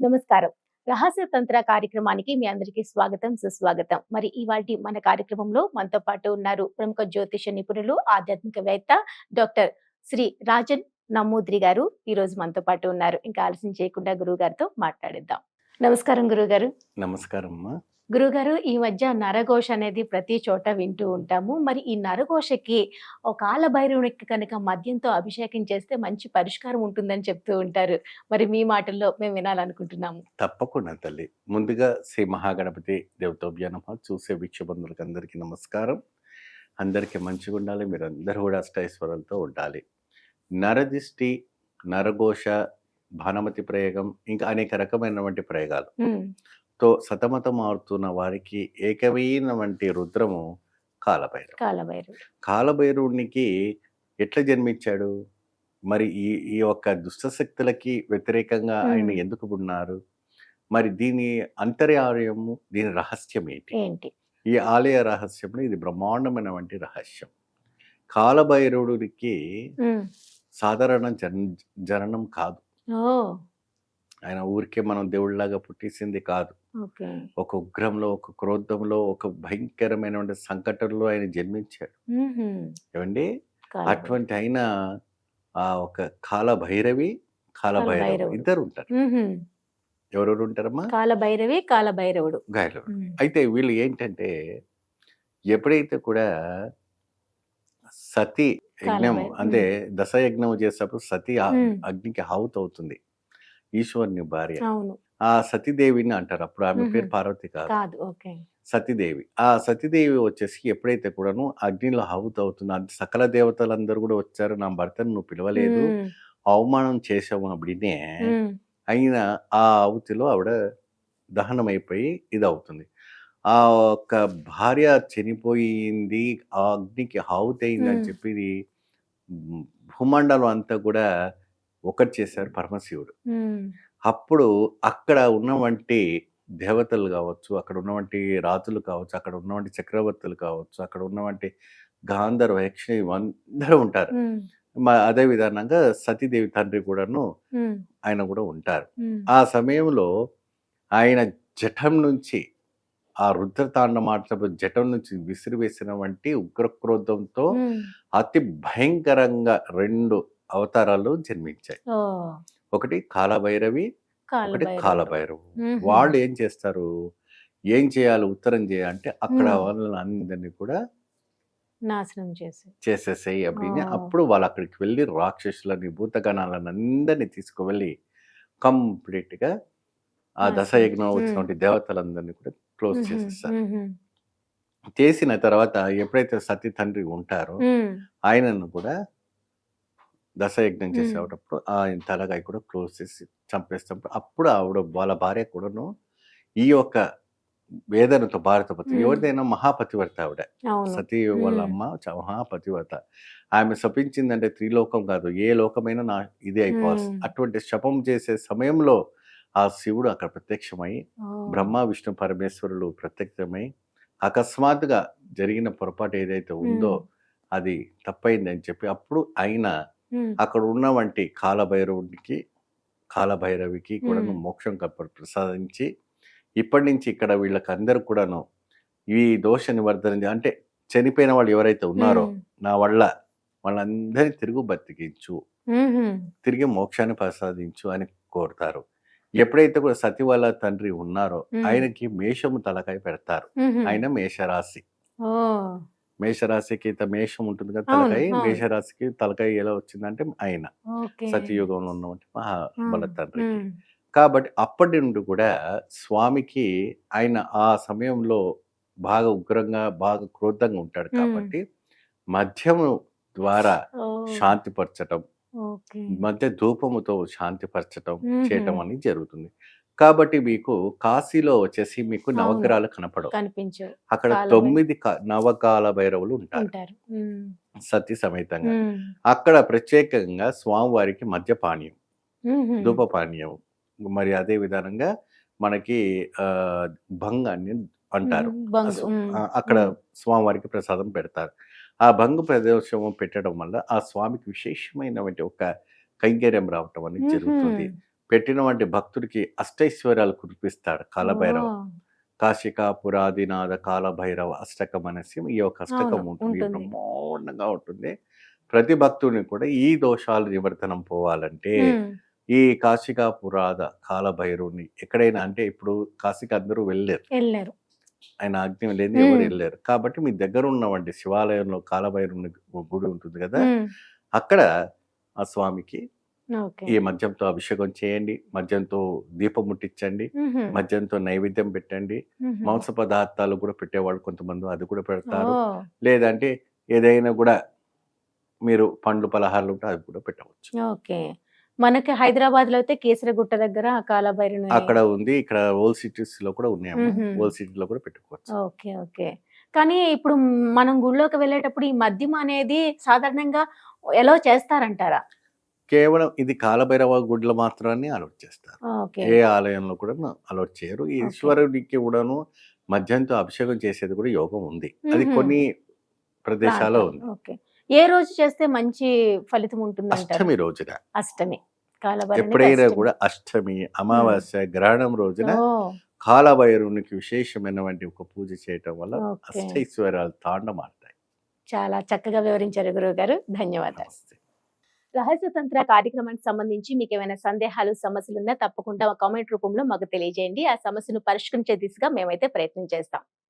నమస్కారం. రహస్య తంత్ర కార్యక్రమానికి మీ అందరికీ స్వాగతం సుస్వాగతం. మరి ఇవాటి మన కార్యక్రమంలో మనతో పాటు ఉన్నారు ప్రముఖ జ్యోతిష నిపుణులు ఆధ్యాత్మికవేత్త డాక్టర్ శ్రీ రాజన్ నమ్మూద్రి గారు. ఈ రోజు మనతో పాటు ఉన్నారు. ఇంకా ఆలస్యం చేయకుండా గురువు గారితో మాట్లాడిద్దాం. నమస్కారం గురువు గారు నమస్కారం అమ్మా గురుగారు ఈ మధ్య నరఘోష అనేది ప్రతి చోట వింటూ ఉంటాము. మరి ఈ నరఘోషకి ఒక కాలభైరవునికి కనుక మద్యంతో అభిషేకం చేస్తే మంచి పరిష్కారం ఉంటుందని చెప్తూ ఉంటారు. మరి మీ మాటల్లో మేము వినాలనుకుంటున్నాము. తప్పకుండా తల్లి. ముందుగా శ్రీ మహాగణపతి దేవతోభ్యానమ చూసే వీక్షబంధులకు అందరికీ నమస్కారం. అందరికీ మంచిగా ఉండాలి. మీరు అందరూ కూడా అష్టైశ్వర్యాలతో ఉండాలి. నరదిష్టి నరఘోష భానుమతి ప్రయోగం ఇంకా అనేక రకమైనటువంటి ప్రయోగాలు. తో సతమతం ఆడుతున్న వారికి ఏకమైన వంటి రుద్రము కాలభైరవం కాలభైరవుడు. కాలభైరవునికి ఎట్లా జన్మించాడు? మరి ఈ ఈ యొక్క దుష్టశక్తులకి వ్యతిరేకంగా ఆయన. ఎందుకు ఉన్నారు మరి దీని అంతర్యార్యము దీని రహస్యం ఏంటి? ఏంటి? ఈ ఆలయ రహస్యంలో ఇది బ్రహ్మాండమైనటువంటి రహస్యం. కాలభైరవుడికి ఉమ్, సాధారణ జన్ జననం కాదు. ఆయన ఊరికే మనం దేవుళ్ళలాగా పుట్టేసింది కాదు. ఒక ఉగ్రంలో ఒక క్రోధంలో ఒక భయంకరమైనటువంటి సంకటంలో ఆయన జన్మించాడు. ఏమండి. అటువంటి అయిన ఆ ఒక కాల భైరవి కాల భైరవి. ఇద్దరు ఉంటారు. ఎవరెవరు ఉంటారమ్మా? కాలభైరవి కాలభైరవుడు. గాయలు ఉమ్, అయితే వీళ్ళు ఏంటంటే ఎప్పుడైతే కూడా సతి యజ్ఞం అంటే దశయజ్ఞం చేసేటప్పుడు సతి. అగ్నికి హౌత్ అవుతుంది ఈశ్వరుని భార్య. ఆ సతీదేవిని అంటారు. అప్పుడు ఆమె పేరు. పార్వతి కాదు. సతీదేవి. ఆ సతీదేవి వచ్చేసి ఎప్పుడైతే కూడాను అగ్నిలో అది సకల దేవతలందరూ కూడా వచ్చారు. నా భర్తను నువ్వు పిలవలేదు. అవమానం చేసావు అప్పుడే అయిన ఆ ఆవుతిలో ఆవిడ దహనం అయిపోయి ఇది అవుతుంది ఆ ఒక్క భార్య చనిపోయింది. ఆ అగ్నికి హావుతి అయింది అని. చెప్పి భూమండలం అంతా కూడా ఒకటి చేశారు పరమశివుడు. అప్పుడు అక్కడ ఉన్నవంటి దేవతలు కావచ్చు అక్కడ ఉన్నవంటి రాజులు కావచ్చు అక్కడ ఉన్నవంటి చక్రవర్తులు కావచ్చు అక్కడ ఉన్నవంటి గాంధర్వ యక్షిణి అందరూ ఉంటారు. అదే విధానంగా సతీదేవి తండ్రి కూడాను ఆయన కూడా ఉంటారు. ఆ సమయంలో ఆయన జఠం నుంచి ఆ రుద్రతాండమాటపు జఠం నుంచి విసిరివేసిన వంటి ఉగ్రక్రోధంతో అతి భయంకరంగా రెండు అవతారాలు జన్మించాయి ఓ ఒకటి కాలభైరవి ఒకటి కాలభైరవుడు కాలభైరవు మ్మ్. వాళ్ళు ఏం చేస్తారు ఏం చేయాలి ఉత్తరం చేయాలంటే అక్కడ మ్మ్. వాళ్ళని అందరినీ కూడా నాశనం చేసి చేసేసాయి அப்படின்னு ఆ. అప్పుడు వాళ్ళు అక్కడికి వెళ్ళి రాక్షసులని భూతగణాలను అందరినీ తీసుకువెళ్ళి కంప్లీట్ గా ఆ నాశనం దశయజ్ఞం చేసి- వచ్చినటువంటి దేవతలందరినీ కూడా క్లోజ్ ఉహుం, చేసేస్తారు ఉహుం, చేసిన తర్వాత ఎప్పుడైతే సతీ తండ్రి ఉంటారో ఉమ్, ఆయనను కూడా దశయజ్ఞం. చేసేటప్పుడు ఆయన తలగాయ కూడా క్లోజ్ చేసి చంపేసినప్పుడు అప్పుడు ఆవిడ వాళ్ళ భార్య కూడాను ఈ యొక్క వేదనతో భారతపతి. ఎవరిదైనా మహాపతివర్త ఆవిడ సతీ వాళ్ళ మ్మ్. అమ్మ మహాపతివ్రత ఆమె శపించిందంటే త్రిలోకం కాదు ఏ లోకమైనా నా ఇదే అయిపోవాలి మ్మ్. అటువంటి శపం చేసే సమయంలో ఆ శివుడు అక్కడ ప్రత్యక్షమై బ్రహ్మ విష్ణు పరమేశ్వరులు ప్రత్యక్షమై అకస్మాత్తుగా జరిగిన పొరపాటు ఏదైతే ఉందో. అది తప్పైంది అని చెప్పి అప్పుడు ఆయన అక్కడ ఉన్న వంటి కాలభైరవుడికి కాలభైరవికి కూడా. మోక్షం కప్ప ప్రసాదించి ఇప్పటి నుంచి ఇక్కడ వీళ్ళకి అందరు కూడాను ఈ దోష నివర్ధన అంటే చనిపోయిన వాళ్ళు ఎవరైతే ఉన్నారో నా వల్ల వాళ్ళందరినీ తిరుగు బతికించు. తిరిగి మోక్షాన్ని ప్రసాదించు అని కోరుతారు. ఎప్పుడైతే కూడా సతి వాళ్ళ తండ్రి ఉన్నారో. ఆయనకి మేషము తలకాయ పెడతారు. ఆయన మేషరాశి. మేషరాశికి ఇంత మేషం ఉంటుంది కదా తలకాయ. మేషరాశికి తలకాయ ఎలా వచ్చిందంటే ఆయన. ఓకే. సతయుగంలో ఉన్నటువంటి మహా ఉమ్, వాళ్ళ తండ్రికి. ఉమ్, కాబట్టి అప్పటి నుండి కూడా స్వామికి ఆయన ఆ సమయంలో బాగా ఉగ్రంగా బాగా క్రోధంగా ఉంటాడు. కాబట్టి మద్యము ద్వారా శాంతిపరచటం మధ్య ధూపముతో శాంతిపరచటం. చేయటం అనేది జరుగుతుంది. కాబట్టి మీకు కాశీలో వచ్చేసి మీకు. నవగ్రహాలు కనపడవు. కనిపించవు. అక్కడ తొమ్మిది నవకాల భైరవులు ఉంటారు. ఉంటారు. ఉమ్, సతీ సమేతంగా అక్కడ ప్రత్యేకంగా స్వామివారికి మద్యపానీయం ఉహుం, ధూపపానీయం. మరి అదే విధానంగా మనకి ఆ భంగాన్ని అంటారు. అక్కడ స్వామివారికి ప్రసాదం పెడతారు. ఆ భంగు ప్రదోషం పెట్టడం వల్ల ఆ స్వామికి విశేషమైనటువంటి ఒక కైంకర్యం రావటం అనేది జరుగుతుంది. పెట్టినటువంటి భక్తుడికి అష్టైశ్వర్యాలు కురిపిస్తాడు కాలభైరవ. కాశిక పురాదినాథ కాలభైరవ అష్టకం అనేసి ఈ యొక్క అష్టకం ఉంటుంది. బ్రహ్మాండంగా ఉంటుంది. ప్రతి భక్తుడిని కూడా ఈ దోషాలు నివర్తనం పోవాలంటే ఈ కాశిక పురాద కాలభైరవుని ఎక్కడైనా అంటే ఇప్పుడు కాశీకి అందరూ వెళ్ళారు వెళ్ళారు ఆయన ఆజ్ఞ లేని ఎవరు. వెళ్ళారు కాబట్టి మీ దగ్గర ఉన్నవంటి శివాలయంలో కాలభైరవుని గుడి ఉంటుంది కదా అక్కడ ఆ స్వామికి ఈ మద్యంతో అభిషేకం చేయండి మద్యంతో దీపం ముట్టించండి మద్యంతో నైవేద్యం పెట్టండి. మాంస పదార్థాలు కూడా పెట్టేవాళ్ళు కొంతమంది అది కూడా పెడతారు. లేదంటే ఏదైనా కూడా మీరు పండ్లు పలహారాలు ఉంటే అవి కూడా పెట్టవచ్చు. ఓకే. మనకి హైదరాబాద్లో అయితే కేసరగుట్ట దగ్గర అక్కడ ఉంది. ఇక్కడ ఓల్డ్ సిటీస్లో కూడా ఉన్నాయమ్మా. మ్మ్. ఓల్డ్ సిటీలో కూడా పెట్టుకోవచ్చు. Okay okay. కానీ ఇప్పుడు మనం గుళ్ళోకి వెళ్ళేటప్పుడు ఈ మద్యం అనేది సాధారణంగా ఎలా చేస్తారంటారా? కేవలం ఇది కాలభైరవ గుడ్ల మాత్రాన్ని అలౌట్ చేస్తారు. ఏ ఆలయంలో కూడా అలౌట్ చేయరు. ఈశ్వరుడికి కూడాను మద్యంతో అభిషేకం చేసేది కూడా యోగం ఉంది. అది. కొన్ని ప్రదేశాల్లో. ఉంది. ఏ రోజు చేస్తే మంచి ఫలితం ఉంటుందంటారు? అష్టమి రోజున. అష్టమి. ఎప్పుడైనా. కూడా అష్టమి అమావాస్య గ్రహణం రోజున కాలభైరవునికి విశేషమైనటువంటి ఒక పూజ చేయటం వల్ల. అష్టైశ్వర్యాలు తాండమాడతాయి చాలా చక్కగా వివరించారు గురువు గారు ధన్యవాదాలు నమస్తే. రహస్యతంత్ర కార్యక్రమానికి సంబంధించి మీకు ఏమైనా సందేహాలు సమస్యలు ఉన్నా తప్పకుండా కామెంట్ రూపంలో మాకు తెలియజేయండి ఆ సమస్యను పరిష్కరించే దిశగా మేమైతే ప్రయత్నం చేస్తాం